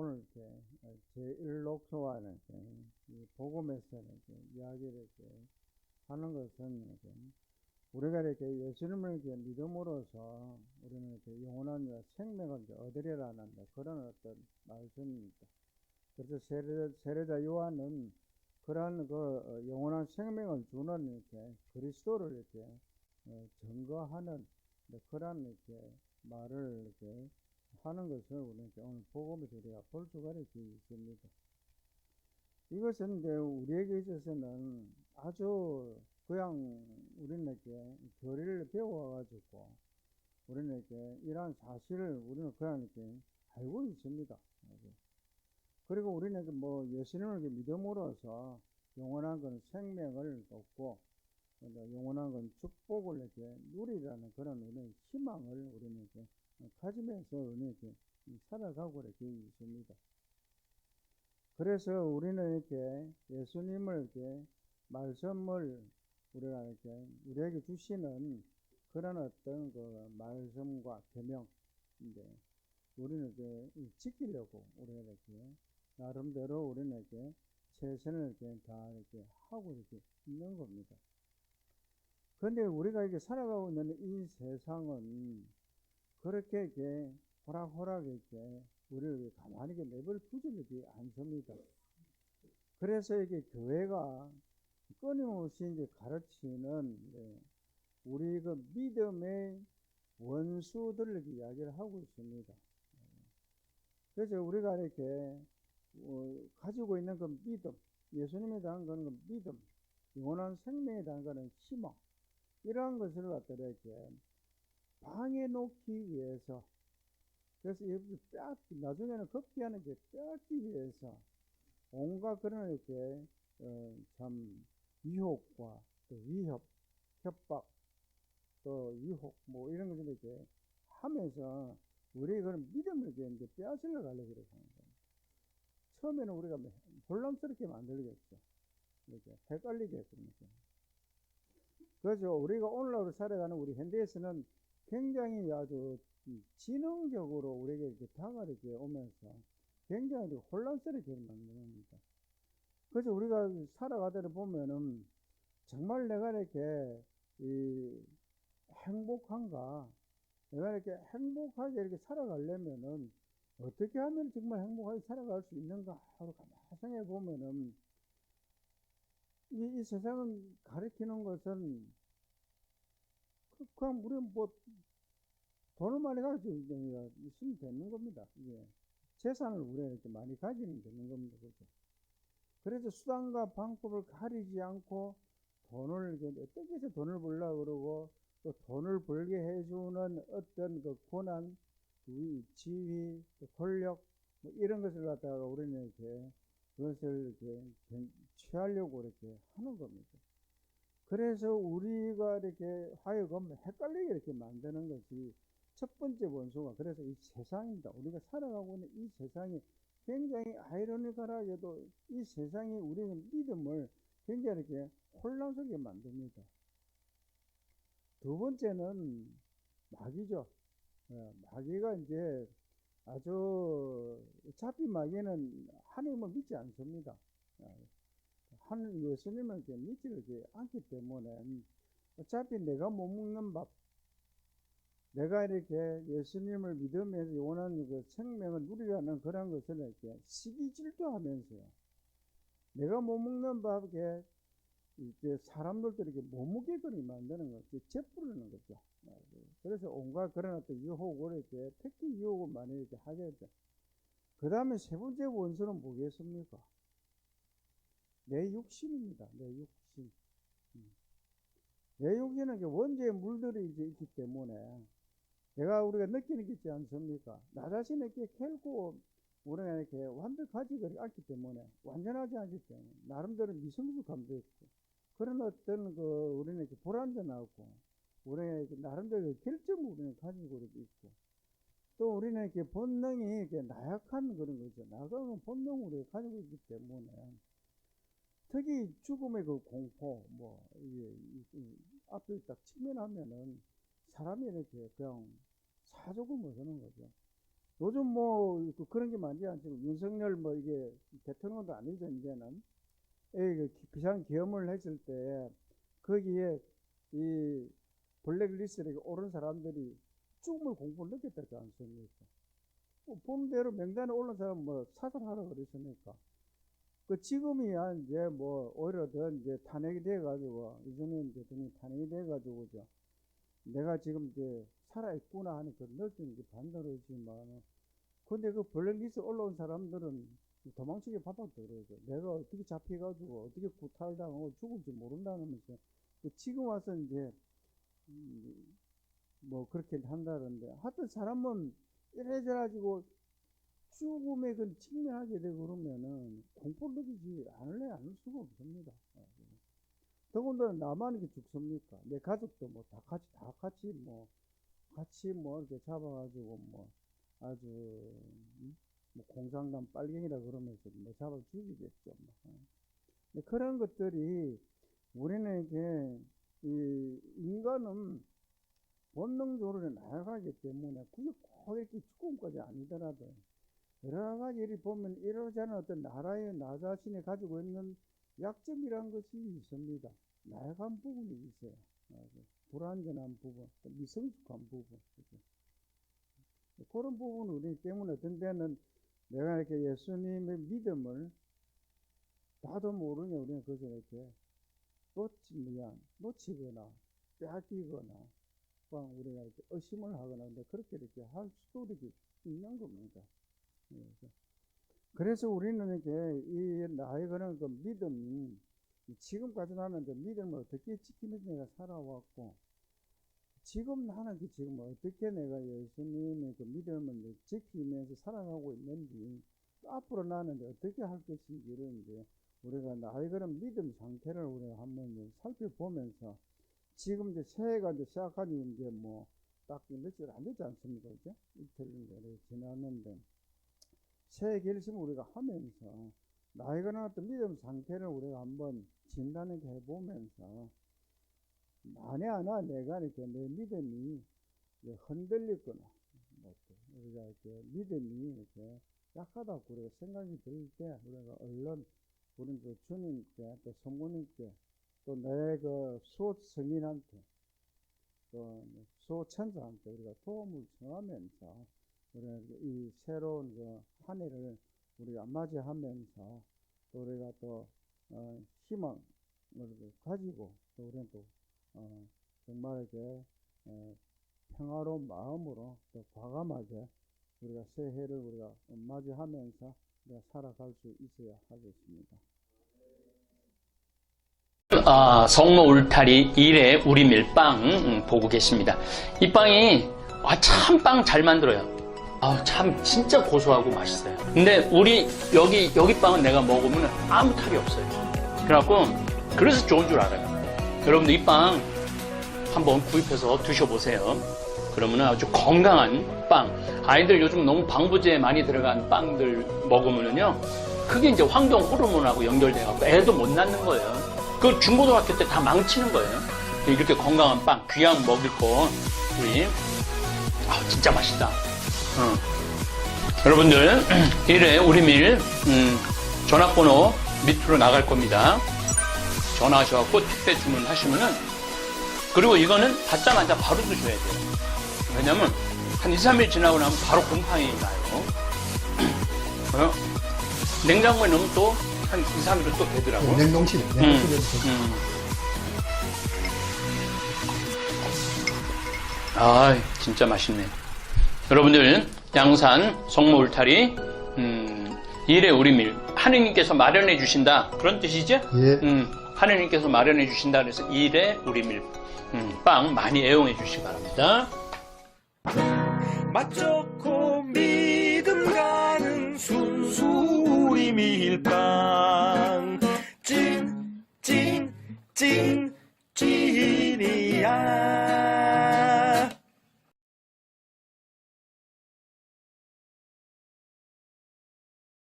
오늘 이렇게 제1녹소와 이렇게 복음에서 이렇게 이야기를 이렇게 하는 것은 이렇게 우리가 이렇게 예수님을 이렇게 믿음으로써 우리는 이렇게 영원한 생명을 이제 얻으리라는 그런 어떤 말씀입니다. 그래서 세례, 세례자 요한은 그러한 그 영원한 생명을 주는 이렇게 그리스도를 이렇게 어, 증거하는 그러한 이렇게 말을 이렇게 하는 것을 우리는 오늘 복음에서 우리가 볼 수가 있습니다. 이것은 이제 우리에게 있어서는 아주 그냥 우리에게 교리를 배워가지고 우리에게 이러한 사실을 우리는 그냥 이렇게 알고 있습니다. 그리고 우리는 뭐 예수님을 믿음으로써 영원한 건 생명을 얻고 영원한 건 축복을 이렇게 누리라는 그런 우리는 희망을 우리는 이렇게 가지면서 이렇게 살아가고 이렇게 있습니다. 그래서 우리는 이렇게 예수님을 이렇게 말씀을 우리가 이렇게 우리에게 주시는 그런 어떤 그 말씀과 계명인데 우리는 이렇게 지키려고 우리가 이렇게 나름대로 우리는 이렇게 최선을 이렇게 다 이렇게 하고 이렇게 있는 겁니다. 그런데 우리가 이렇게 살아가고 있는 이 세상은 그렇게 이렇게 호락호락 이렇게 우리를 가만히 내버려 두지 않습니다. 그래서 이게 교회가 끊임없이 이제 가르치는 네, 우리 그 믿음의 원수들을 이야기를 하고 있습니다. 그래서 우리가 이렇게 어, 가지고 있는 그 믿음, 예수님에 대한 거는 그 믿음, 영원한 생명에 대한 거는 희망, 이러한 것을 갖다 이렇게 방해 놓기 위해서 그래서 빼앗기 나중에는 급기야는 이제 빼앗기 위해서 온갖 그런 이렇게 어, 참 유혹과 또 위협, 협박, 또 유혹 뭐 이런 것을 이렇게 하면서 우리 그런 믿음을 이제 빼앗으려 가려고 그래 하는 겁니다. 처음에는 우리가 혼란스럽게 만들겠죠. 이렇게 헷갈리게 그러니까. 그래서 우리가 오늘날 살아가는 우리 현대에서는 굉장히 아주 지능적으로 우리에게 이렇게 다가르게 오면서 굉장히 혼란스럽게 만듭니다. 그래서 우리가 살아가다 보면은 정말 내가 이렇게 이 행복한가? 내가 이렇게 행복하게 이렇게 살아가려면은 어떻게 하면 정말 행복하게 살아갈 수 있는가 하고 가만히 생각해 보면은 이, 이 세상은 가리키는 것은 그, 그냥 우리는 뭐 돈을 많이 가지고 있으면 되는 겁니다. 이게 재산을 우리가 이렇게 많이 가지면 되는 겁니다. 그죠? 그래서 수단과 방법을 가리지 않고 돈을 어떻게 해서 돈을 벌려고 그러고 또 돈을 벌게 해주는 어떤 그 권한, 그 지위, 그 권력 뭐 이런 것을 갖다가 우리는 이렇게 그것을 이렇게 취하려고 이렇게 하는 겁니다. 그래서 우리가 이렇게 하여금 헷갈리게 이렇게 만드는 것이 첫 번째 원소가 그래서 이 세상입니다. 우리가 살아가고 있는 이 세상이 굉장히 아이러니컬하게도 이 세상이 우리는 믿음을 굉장히 이렇게 혼란스럽게 만듭니다. 두 번째는 마귀죠. 예, 마귀가 이제 아주 어차피 마귀는 하나님을 믿지 않습니다. 하나님 예수님을 믿지 않기 때문에 어차피 내가 못 먹는 밥, 내가 이렇게 예수님을 믿으면서 영원한 그 생명을 누리라는 그런 것을 이렇게 시기 질투하면서요. 내가 못 먹는 밥에 이제 사람들도 이렇게 못 먹게거리 만드는 거죠. 재뿌리는 거죠. 그래서 온갖 그런 어떤 유혹을 이렇게 특히 유혹을 많이 이렇게 하게 돼. 그 다음에 세 번째 원수는 뭐겠습니까? 내 육신입니다. 내 육신. 음. 내 육신은 원죄의 물들이 이제 있기 때문에 내가 우리가 느끼는 게 있지 않습니까? 나 자신에게 결코 우리가 이렇게 완벽하지 않기 때문에 완전하지 않기 때문에 나름대로 미성숙함도 있고 그런 어떤 그 우리는 이렇게 불안도 나고 우리는 나름대로 결정을 우리는 가지고 있고 또 우리는 이렇게 본능이 이렇게 나약한 그런 거죠. 나가는 본능을 우리가 가지고 있기 때문에 특히 죽음의 그 공포, 뭐, 이게, 앞에 딱 직면하면은 사람이 이렇게 그냥 사족을 못하는 거죠. 요즘 뭐 그- 그런 게 많지 않죠. 윤석열 뭐 이게 대통령도 아니죠 이제는. 에 비상 계엄을 했을 때 거기에 이 블랙리스트에 오른 사람들이 죽음을 공포를 느꼈다지 않습니까? 뭐 보는 대로 명단에 올른 사람 뭐 사살하라 그랬으니까. 그 지금이야 이제 뭐 오히려 더 이제 탄핵이 돼가지고 이전에 대통령 탄핵이 돼가지고죠. 내가 지금 이제 살아있구나 하는 그런 느낌이 이제 반대로지만 근데 그 블랙리스트 올라온 사람들은 도망치기 바빴다 그러죠. 내가 어떻게 잡혀가지고 어떻게 구타를 죽을지 모른다면서 그 지금 와서 이제 음, 뭐 그렇게 한다는데 하여튼 사람은 이래저래 가지고 죽음에 그 직면하게 되고 그러면은 공포를 느끼지 않을래 않을 수가 없습니다. 예, 더군다나 나만 이렇게 죽습니까? 내 가족도 뭐 다 같이 다 같이 뭐 같이 뭐 이렇게 잡아가지고 뭐 아주 음? 뭐 공상단 빨갱이라 그러면서 뭐 잡아 죽이겠죠. 뭐. 어. 근데 그런 것들이 우리는 이게 이 인간은 본능적으로 나아가기 때문에 그게 꼭 이렇게 죽음까지 아니더라도 여러 가지 일 보면 이러저런 어떤 나라의 나 자신이 가지고 있는 약점이란 것이 있습니다. 나약한 부분이 있어요. 불완전한 부분, 또 미성숙한 부분. 그런 부분 우리 때문에 어떤 데는 내가 이렇게 예수님의 믿음을 나도 모르게 우리는 그것을 이렇게 놓치, 뭐야, 놓치거나 빼앗기거나 막 우리가 이렇게 의심을 하거나 근데 그렇게 이렇게 할 수도 이렇게 있는 겁니다. 예, 그래서- 우리는 이렇게 이 나의 그런 그 믿음, 지금까지 나는 그 믿음을 어떻게 지키면서 내가 살아왔고, 지금 나는 그 지금 어떻게 내가 예수님의 그 믿음을 지키면서 살아가고 있는지, 또 앞으로 나는 어떻게 할 것인지를 이제 우리가 나의 그런 믿음 상태를 우리가 한번 살펴보면서, 지금 이제 새해가 이제 시작한 지 이제 뭐, 딱 며칠 안 되지 않습니까? 그죠? 이틀 정도 지났는데, 새해 결심을 우리가 하면서 그런 어떤 믿음 상태를 우리가 한번 진단을 해보면서 만에 하나 내가 이렇게 내 믿음이 흔들리거나 뭐또 우리가 이렇게 믿음이 이렇게 약하다고 우리가 생각이 들 때 우리가 얼른 우리 그 주님께 또 성모님께 또 내 그 수호 성인한테 또 수호 천사한테 우리가 도움을 청하면서 우리가 이 새로운 그 한 해를 우리가 맞이하면서 또 우리가 또 어, 희망을 가지고 또 우리는 또 어, 정말 이렇게 어, 평화로운 마음으로 또 과감하게 우리가 새해를 우리가 맞이하면서 우리가 살아갈 수 있어야 하겠습니다. 아, 성모 울타리 1회 우리 밀빵 음, 보고 계십니다. 이 빵이 아, 참 빵 잘 만들어요. 아, 참 진짜 고소하고 맛있어요. 근데 우리 여기 여기 빵은 내가 먹으면 아무 탈이 없어요. 그래갖고 그래서 좋은 줄 알아요. 여러분들 이 빵 한번 구입해서 드셔보세요. 그러면 아주 건강한 빵. 아이들 요즘 너무 방부제 많이 들어간 빵들 먹으면은요, 그게 이제 황동 호르몬하고 연결돼갖고 애도 못 낳는 거예요. 그 중고등학교 때 다 망치는 거예요. 이렇게 건강한 빵, 귀한 먹을 거, 우리, 아, 진짜 맛있다. 어. 여러분들, 1회 우리 밀, 음, 전화번호 밑으로 나갈 겁니다. 전화하셔갖고 택배 주문하시면은, 그리고 이거는 받자마자 바로 드셔야 돼요. 왜냐면, 한 2, 3일 지나고 나면 바로 곰팡이 나요. 어? 냉장고에 넣으면 또 한 2, 3일은 또 되더라고. 냉동실에 음, 냉동실에 음. 음. 아, 진짜 맛있네. 여러분들, 양산, 성모 울타리, 음, 일의 우리밀. 하느님께서 마련해 주신다. 그런 뜻이죠? 예. 음, 하느님께서 마련해 주신다. 그래서 일의 우리밀. 음, 빵 많이 애용해 주시기 바랍니다. 맛 좋고 믿음 가는 순수 우리 밀빵